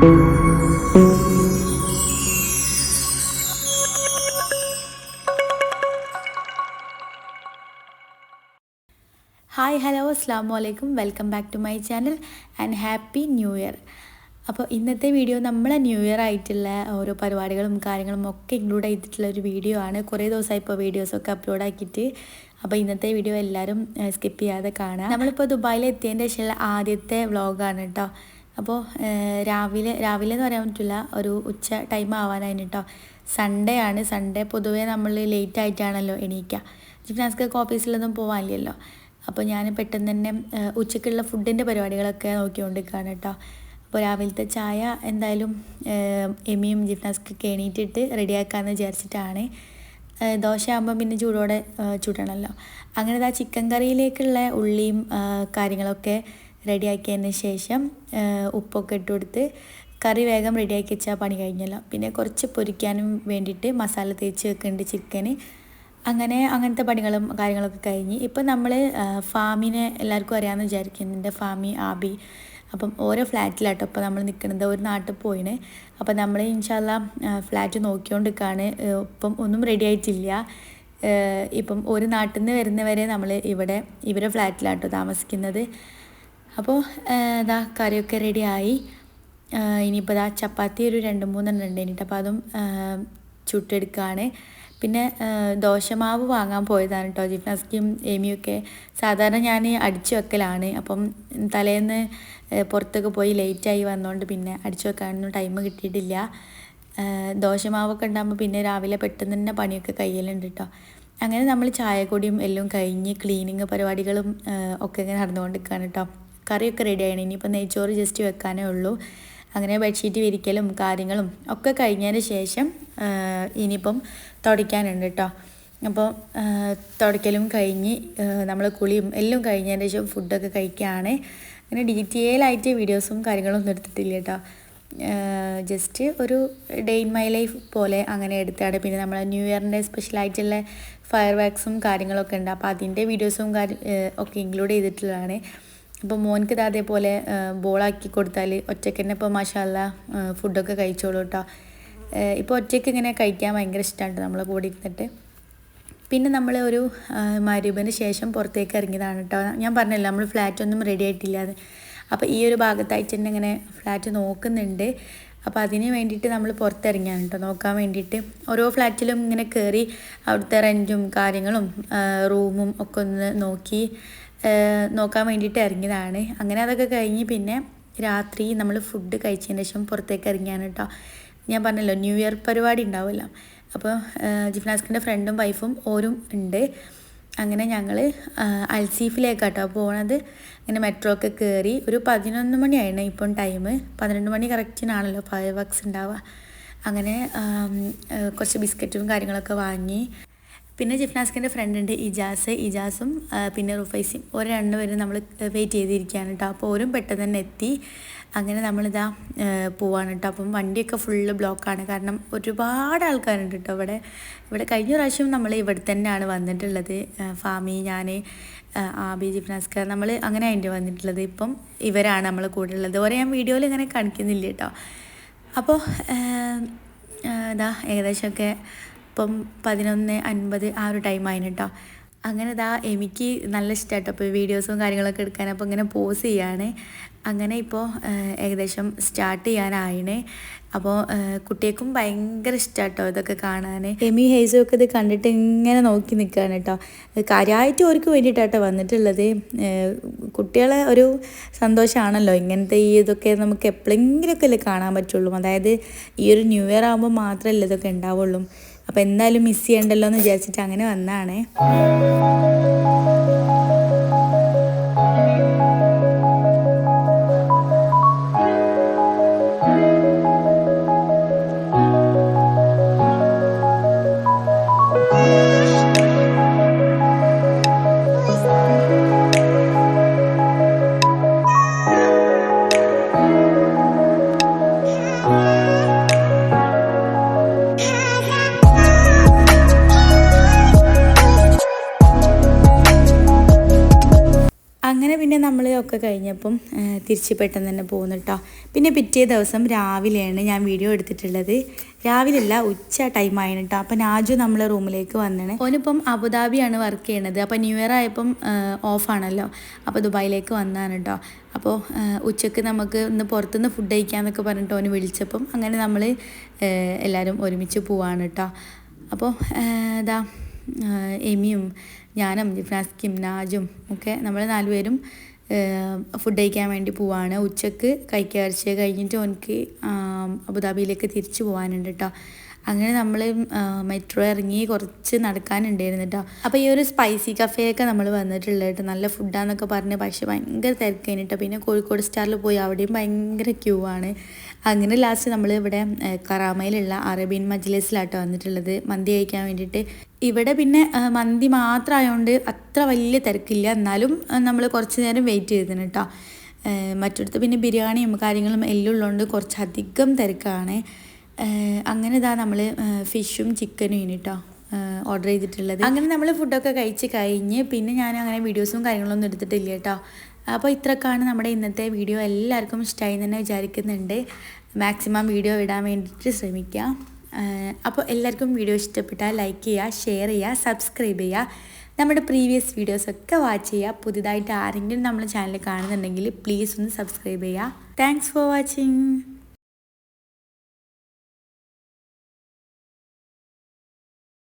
Hi hello അസ്സാം വലൈക്കും welcome back to my channel and happy new year. അപ്പോൾ ഇന്നത്തെ വീഡിയോ നമ്മളെ ന്യൂ ഇയർ ആയിട്ടുള്ള ഓരോ പരിപാടികളും കാര്യങ്ങളും ഒക്കെ ഇൻക്ലൂഡ് ചെയ്തിട്ടുള്ള ഒരു വീഡിയോ ആണ്. കുറേ ദിവസമായി ഇപ്പോൾ വീഡിയോസൊക്കെ അപ്ലോഡ് ആക്കിയിട്ട്. അപ്പോൾ ഇന്നത്തെ വീഡിയോ എല്ലാവരും സ്കിപ്പ് ചെയ്യാതെ കാണാം. നമ്മളിപ്പോൾ ദുബായിൽ എത്തിയതിന്റെ ശേഷമുള്ള ആദ്യത്തെ വ്ളോഗാണ് കേട്ടോ. അപ്പോൾ രാവിലെ രാവിലെ എന്ന് പറയാൻ പറ്റില്ല ഒരു ഉച്ച ടൈം ആവാനായിരുന്നു കേട്ടോ സൺഡേ ആണ്. സൺഡേ പൊതുവേ നമ്മൾ ലേറ്റ് ആയിട്ടാണല്ലോ എണീക്കുക ജിംനാസ്ക്ക് ഓഫീസിലൊന്നും പോകാനില്ലല്ലോ അപ്പോൾ ഞാൻ പെട്ടെന്ന് തന്നെ ഉച്ചയ്ക്കുള്ള ഫുഡിന്റെ പരിപാടികളൊക്കെ നോക്കിക്കൊണ്ടിരിക്കുകയാണ് കേട്ടോ അപ്പോൾ രാവിലത്തെ ചായ എന്തായാലും എമിയും ജിംനാസ്ക്കൊക്കെ എണീറ്റിട്ട് റെഡിയാക്കാമെന്ന് വിചാരിച്ചിട്ടാണ്. ദോശ ആകുമ്പോൾ പിന്നെ ചൂടോടെ ചൂടണമല്ലോ അങ്ങനെ ആ ചിക്കൻ കറിയിലേക്കുള്ള ഉള്ളിയും കാര്യങ്ങളൊക്കെ റെഡിയാക്കിയതിന് ശേഷം ഉപ്പൊക്കെ ഇട്ട് കൊടുത്ത് കറി വേഗം റെഡിയാക്കി വെച്ചാൽ പണി കഴിഞ്ഞല്ലോ. പിന്നെ കുറച്ച് പൊരിക്കാനും വേണ്ടിയിട്ട് മസാല തേച്ച് വെക്കുന്നുണ്ട് ചിക്കന്. അങ്ങനെ അങ്ങനത്തെ പണികളും കാര്യങ്ങളൊക്കെ കഴിഞ്ഞ് ഇപ്പം നമ്മൾ ഫാമിനെ എല്ലാവർക്കും അറിയാമെന്ന് വിചാരിക്കുന്നുണ്ട് ഫാമി ആബി. അപ്പം ഓരോ ഫ്ലാറ്റിലാട്ടോ ഇപ്പോൾ നമ്മൾ നിൽക്കുന്നത്. ഒരു നാട്ടിൽ പോയിന് അപ്പം നമ്മൾ ഇൻഷാല്ല ഫ്ലാറ്റ് നോക്കിക്കൊണ്ടിരിക്കുകയാണ് ഇപ്പം ഒന്നും റെഡി ആയിട്ടില്ല. ഇപ്പം ഒരു നാട്ടിൽ നിന്ന് വരുന്നവരെ നമ്മൾ ഇവിടെ ഇവരെ ഫ്ലാറ്റിലാട്ടോ താമസിക്കുന്നത്. അപ്പോൾ ഇതാ കറിയൊക്കെ റെഡിയായി. ഇനിയിപ്പോൾ ഇതാ ചപ്പാത്തി ഒരു രണ്ട് മൂന്നെണ്ണം ഉണ്ട് ഇനിയിട്ട് അപ്പോൾ അതും ചുട്ടെടുക്കുകയാണ് പിന്നെ ദോശമാവ് വാങ്ങാൻ പോയതാണ് കേട്ടോ ജിഫ്നാസ്കിയും ഏമിയൊക്കെ സാധാരണ ഞാൻ അടിച്ചു വെക്കലാണ്. അപ്പം തലേന്ന് പുറത്തൊക്കെ പോയി ലേറ്റായി വന്നുകൊണ്ട് പിന്നെ അടിച്ചു വെക്കാനൊന്നും ടൈം കിട്ടിയിട്ടില്ല. ദോശമാവൊക്കെ ഉണ്ടാകുമ്പോൾ പിന്നെ രാവിലെ പെട്ടെന്ന് തന്നെ പണിയൊക്കെ കയ്യിലുണ്ട് കേട്ടോ അങ്ങനെ നമ്മൾ ചായക്കൊടിയും എല്ലാം കഴിഞ്ഞ് ക്ലീനിങ് പരിപാടികളും ഒക്കെ ഇങ്ങനെ നടന്നുകൊണ്ടിരിക്കുകയാണ് കേട്ടോ കറിയൊക്കെ റെഡി ആയിരുന്നു ഇനിയിപ്പോൾ നെയ്ച്ചോറ് ജസ്റ്റ് വെക്കാനേ ഉള്ളൂ. അങ്ങനെ ബെഡ്ഷീറ്റ് വിരിക്കലും കാര്യങ്ങളും ഒക്കെ കഴിഞ്ഞതിന് ശേഷം ഇനിയിപ്പം തുടയ്ക്കാനുണ്ട് കേട്ടോ അപ്പോൾ തുടയ്ക്കലും കഴിഞ്ഞ് നമ്മൾ കുളിയും എല്ലാം കഴിഞ്ഞതിന് ശേഷം ഫുഡൊക്കെ കഴിക്കുകയാണ് അങ്ങനെ ഡീറ്റെയിൽ ആയിട്ട് വീഡിയോസും കാര്യങ്ങളൊന്നും എടുത്തിട്ടില്ല കേട്ടോ ജസ്റ്റ് ഒരു ഡേ ഇൻ മൈ ലൈഫ് പോലെ അങ്ങനെ എടുത്താണ്. പിന്നെ നമ്മൾ ന്യൂ ഇയറിന്റെ സ്പെഷ്യലായിട്ടുള്ള ഫയർ വാക്സും കാര്യങ്ങളൊക്കെ ഉണ്ട്. അപ്പോൾ അതിന്റെ വീഡിയോസും കാര്യ ഒക്കെ ഇൻക്ലൂഡ് ചെയ്തിട്ടുള്ളതാണ്. അപ്പോൾ മോൻക്ക് ഇത് അതേപോലെ ബോളാക്കി കൊടുത്താൽ ഒറ്റയ്ക്ക് തന്നെ ഇപ്പോൾ മാഷാല്ല ഫുഡൊക്കെ കഴിച്ചോളൂ കേട്ടോ ഇപ്പോൾ ഒറ്റയ്ക്ക് ഇങ്ങനെ കഴിക്കാൻ ഭയങ്കര ഇഷ്ടമാണ് നമ്മളെ കൂടി ഇരുന്നിട്ട്. പിന്നെ നമ്മൾ ഒരു മരുബിന് ശേഷം പുറത്തേക്ക് ഇറങ്ങിയതാണ് കേട്ടോ ഞാൻ പറഞ്ഞല്ലോ നമ്മൾ ഫ്ലാറ്റ് ഒന്നും റെഡി ആയിട്ടില്ല അപ്പോൾ ഈ ഒരു ഭാഗത്തായിട്ട് തന്നെ ഇങ്ങനെ ഫ്ലാറ്റ് നോക്കുന്നുണ്ട്. അപ്പോൾ അതിന് വേണ്ടിയിട്ട് നമ്മൾ പുറത്തിറങ്ങിയാണ് കേട്ടോ നോക്കാൻ വേണ്ടിയിട്ട് ഓരോ ഫ്ലാറ്റിലും ഇങ്ങനെ കയറി അവിടുത്തെ റെന്റും കാര്യങ്ങളും റൂമും ഒക്കെ ഒന്ന് നോക്കി നോക്കാൻ വേണ്ടിയിട്ട് ഇറങ്ങിയതാണ്. അങ്ങനെ അതൊക്കെ കഴിഞ്ഞ് പിന്നെ രാത്രി നമ്മൾ ഫുഡ് കഴിച്ചതിന് ശേഷം പുറത്തേക്ക് ഇറങ്ങിയാണ് കേട്ടോ ഞാൻ പറഞ്ഞല്ലോ ന്യൂ ഇയർ പരിപാടി ഉണ്ടാവില്ല അപ്പോൾ ജിഫ്നാസ്കിന്റെ ഫ്രണ്ടും വൈഫും ഓരും ഉണ്ട്. അങ്ങനെ ഞങ്ങൾ അൽസീഫിലേക്കാട്ടോ പോണത്. അങ്ങനെ മെട്രോ ഒക്കെ കയറി ഒരു പതിനൊന്ന് മണിയായിരുന്നു ഇപ്പം ടൈം പന്ത്രണ്ട് മണി കറക്റ്റിനാണല്ലോ ഫയർ വർക്ക്സ് ഉണ്ടാവുക അങ്ങനെ കുറച്ച് ബിസ്ക്കറ്റും കാര്യങ്ങളൊക്കെ വാങ്ങി. പിന്നെ ജിഫ്നാസ്കിന്റെ ഫ്രണ്ട് ഉണ്ട് ഇജാസ്. ഇജാസും പിന്നെ റുഫൈസും. ഓരോ രണ്ടുപേരും നമ്മൾ വെയിറ്റ് ചെയ്തിരിക്കുകയാണ് കേട്ടോ അപ്പോൾ ഓരും പെട്ടെന്ന് തന്നെ എത്തി. അങ്ങനെ നമ്മളിതാ പോവാണ് കേട്ടോ അപ്പം വണ്ടിയൊക്കെ ഫുള്ള് ബ്ലോക്കാണ് കാരണം ഒരുപാട് ആൾക്കാരുണ്ട് കേട്ടോ ഇവിടെ. ഇവിടെ കഴിഞ്ഞ പ്രാവശ്യം നമ്മൾ ഇവിടെ തന്നെയാണ് വന്നിട്ടുള്ളത്. ഫാമി ഞാൻ ആബി ജിഫ്നാസ്കർ നമ്മൾ അങ്ങനെ അതിന്റെ വന്നിട്ടുള്ളത്. ഇപ്പം ഇവരാണ് നമ്മൾ കൂടെ ഉള്ളത് ഓരോ ഞാൻ വീഡിയോയിൽ ഇങ്ങനെ കാണിക്കുന്നില്ല കേട്ടോ അപ്പോൾ ഇതാ ഏകദേശമൊക്കെ ഇപ്പം പതിനൊന്ന് അൻപത് ആ ഒരു ടൈം ആയിന് കേട്ടോ അങ്ങനെ ഇതാ എനിക്ക് നല്ല ഇഷ്ടമായിട്ടോ അപ്പോൾ വീഡിയോസും കാര്യങ്ങളൊക്കെ എടുക്കാൻ. അപ്പോൾ ഇങ്ങനെ പോസ് ചെയ്യാണ്. അങ്ങനെ ഇപ്പോൾ ഏകദേശം സ്റ്റാർട്ട് ചെയ്യാനായിണേ. അപ്പോൾ കുട്ടികൾക്കും ഭയങ്കര ഇഷ്ടമാട്ടോ ഇതൊക്കെ കാണാൻ എമി ഹേസും ഒക്കെ ഇത് കണ്ടിട്ട് ഇങ്ങനെ നോക്കി നിൽക്കുകയാണ് കേട്ടോ കാര്യമായിട്ട് അവർക്ക് വേണ്ടിയിട്ടാട്ടോ വന്നിട്ടുള്ളത്. കുട്ടികളെ ഒരു സന്തോഷമാണല്ലോ ഇങ്ങനത്തെ ഈ ഇതൊക്കെ നമുക്ക് എപ്പോഴെങ്കിലുമൊക്കെ അല്ലേ കാണാൻ പറ്റുള്ളൂ. അതായത് ഈ ഒരു ന്യൂ ഇയർ ആകുമ്പോൾ മാത്രമല്ല ഇതൊക്കെ ഉണ്ടാവുള്ളൂ അപ്പോൾ എന്തായാലും മിസ് ചെയ്യണ്ടല്ലോ എന്ന് വിചാരിച്ചിട്ട് അങ്ങനെ വന്നതാണേ കഴിഞ്ഞപ്പം ആ, തിരിച്ച് പെട്ടെന്ന് തന്നെ പോകുന്നു കേട്ടോ പിന്നെ പിറ്റേ ദിവസം രാവിലെയാണ് ഞാൻ വീഡിയോ എടുത്തിട്ടുള്ളത്. രാവിലെയല്ല ഉച്ച ടൈം ആയിരുന്നു കേട്ടോ അപ്പം നാജു നമ്മളെ റൂമിലേക്ക് വന്നാണ്. ഓനിപ്പം അബുദാബിയാണ് വർക്ക് ചെയ്യണത്. അപ്പം ന്യൂ ഇയർ ആയപ്പം ഓഫാണല്ലോ അപ്പോൾ ദുബായിലേക്ക് വന്നതാണ് കേട്ടോ അപ്പോൾ ഉച്ചയ്ക്ക് നമുക്ക് ഇന്ന് പുറത്തുനിന്ന് ഫുഡ് കഴിക്കാമെന്നൊക്കെ പറഞ്ഞിട്ട് ഓന് വിളിച്ചപ്പം അങ്ങനെ നമ്മൾ എല്ലാവരും ഒരുമിച്ച് പോവാണ് കേട്ടോ അപ്പോൾ ഇതാ എമിയും ഞാനും ജിഫ്നാസ് നാജും ഒക്കെ നമ്മൾ നാലുപേരും ഫുഡ് കഴിക്കാൻ വേണ്ടി പോവാണ്. ഉച്ചയ്ക്ക് കഴിക്കാഴ്ച കഴിഞ്ഞിട്ട് എനിക്ക് അബുദാബിയിലേക്ക് തിരിച്ചു പോകാനുണ്ട് കേട്ടോ അങ്ങനെ നമ്മൾ മെട്രോ ഇറങ്ങി കുറച്ച് നടക്കാനുണ്ടായിരുന്നു കേട്ടോ അപ്പോൾ ഈ ഒരു സ്പൈസി കഫേയൊക്കെ നമ്മൾ വന്നിട്ടുള്ളത് കേട്ടോ നല്ല ഫുഡാന്നൊക്കെ പറഞ്ഞ്. പക്ഷേ ഭയങ്കര തിരക്കാണ് കേട്ടോ പിന്നെ കോഴിക്കോട് സ്റ്റാറിൽ പോയി അവിടെയും ഭയങ്കര ക്യൂ ആണ്. അങ്ങനെ ലാസ്റ്റ് നമ്മൾ ഇവിടെ കറാമയിലുള്ള അറേബ്യൻ മജ്ലിസിലാട്ടോ വന്നിട്ടുള്ളത്. മന്തി കഴിക്കാൻ വേണ്ടിയിട്ട്. ഇവിടെ പിന്നെ മന്തി മാത്രമായതുകൊണ്ട് അത്ര വലിയ തിരക്കില്ല. എന്നാലും നമ്മൾ കുറച്ച് നേരം വെയിറ്റ് ചെയ്തിരുന്നു കേട്ടോ മറ്റടുത്ത് പിന്നെ ബിരിയാണിയും കാര്യങ്ങളും എല്ലാം ഉള്ളതുകൊണ്ട് കുറച്ചധികം തിരക്കാണ്. അങ്ങനെ ഇതാ നമ്മൾ ഫിഷും ചിക്കനും ഇനി കേട്ടോ ഓർഡർ ചെയ്തിട്ടുള്ളത്. അങ്ങനെ നമ്മൾ ഫുഡൊക്കെ കഴിച്ച് കഴിഞ്ഞ് പിന്നെ ഞാൻ അങ്ങനെ വീഡിയോസും കാര്യങ്ങളൊന്നും എടുത്തിട്ടില്ല കേട്ടോ അപ്പോൾ ഇത്രക്കാണ് നമ്മുടെ ഇന്നത്തെ വീഡിയോ എല്ലാവർക്കും ഇഷ്ടമായി തന്നെ വിചാരിക്കുന്നുണ്ട്. മാക്സിമം വീഡിയോ ഇടാൻ വേണ്ടിയിട്ട് ശ്രമിക്കാം. അപ്പോൾ എല്ലാവർക്കും വീഡിയോ ഇഷ്ടപ്പെട്ടാൽ ലൈക്ക് ചെയ്യുക ഷെയർ ചെയ്യുക സബ്സ്ക്രൈബ് ചെയ്യുക. നമ്മുടെ പ്രീവിയസ് വീഡിയോസൊക്കെ വാച്ച് ചെയ്യുക. പുതിയതായിട്ട് ആരെങ്കിലും നമ്മുടെ ചാനൽ കാണുന്നുണ്ടെങ്കിൽ പ്ലീസ് ഒന്ന് സബ്സ്ക്രൈബ് ചെയ്യുക. Thanks for watching